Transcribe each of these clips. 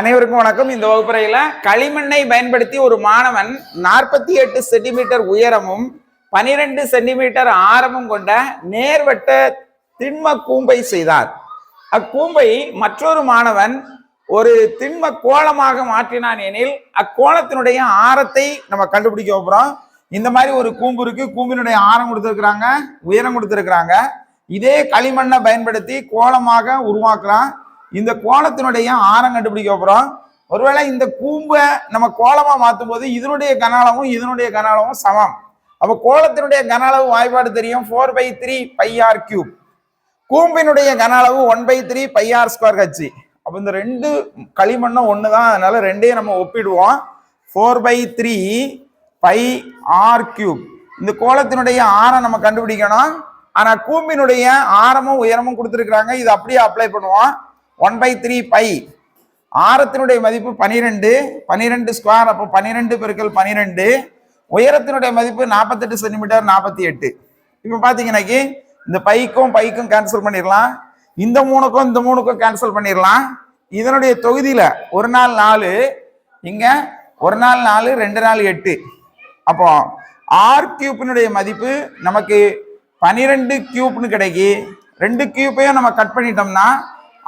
அனைவருக்கும் வணக்கம். இந்த வகுப்பறையில் களிமண்ணை பயன்படுத்தி ஒரு மாணவன் நாற்பத்தி எட்டு சென்டிமீட்டர் உயரமும் பனிரெண்டு சென்டிமீட்டர் ஆரமும் கொண்ட நேர்வட்ட திண்ம கூம்பை செய்தார். அக்கூம்பை மற்றொரு மாணவன் ஒரு திண்ம கோலமாக மாற்றினான் எனில் அக்கோலத்தினுடைய ஆரத்தை நம்ம கண்டுபிடிக்க போகிறோம் இந்த மாதிரி ஒரு கூம்பு இருக்கு. கூம்பினுடைய ஆரம் கொடுத்துருக்குறாங்க உயரம் கொடுத்துருக்குறாங்க. இதே களிமண்ணை பயன்படுத்தி கோலமாக உருவாக்குறான். இந்த கோலத்தினுடைய ஆரம் கண்டுபிடிக்க போறோம். ஒருவேளை இந்த கூம்பை நம்ம கோலமாக மாற்றும் போது இதனுடைய கன அளவும் இதனுடைய கன அளவும் சமம். அப்போ கோலத்தினுடைய கன அளவு வாய்ப்பாடு தெரியும். Four by three pi r cube கூம்பினுடைய கன அளவு one by three pi r square கட்சி அப்போ இந்த ரெண்டு களிமண்ணும் ஒன்று தான் அதனால ரெண்டையும் நம்ம ஒப்பிடுவோம். Four by three pi r cube இந்த கோலத்தினுடைய ஆரம் நம்ம கண்டுபிடிக்கணும். ஆனால் கூம்பினுடைய ஆரமும் உயரமும் கொடுத்துருக்குறாங்க. இது அப்படியே அப்ளை பண்ணுவோம். ஒன் பை த்ரீ பை ஆரத்தினுடைய மதிப்பு பனிரெண்டு பனிரெண்டு ஸ்கொயர் அப்போ பன்னிரெண்டு பெருக்கள் பனிரெண்டு. உயரத்தினுடைய மதிப்பு நாற்பத்தெட்டு சென்டிமீட்டர் நாற்பத்தி எட்டு. இப்போ பார்த்தீங்கன்னாக்கி இந்த பைக்கும் பைக்கும் கேன்சல் பண்ணிடலாம் இந்த மூணுக்கும் இந்த மூணுக்கும் கேன்சல் பண்ணிடலாம் இதனுடைய தொகுதியில் ஒரு நாள் நாலு இங்கே ஒரு நாள் நாலு ரெண்டு நாள் எட்டு. அப்போ ஆர் கியூப்பினுடைய மதிப்பு நமக்கு பனிரெண்டு கியூப்னு கிடைக்கி ரெண்டு கியூப்பையும் நம்ம கட் பண்ணிட்டோம்னா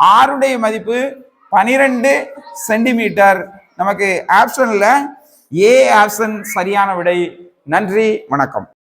ஆறுடைய மதிப்பு பனிரெண்டு சென்டிமீட்டர். நமக்கு ஆப்ஷனில் ஏ ஆப்ஷன் சரியான விடை. நன்றி வணக்கம்.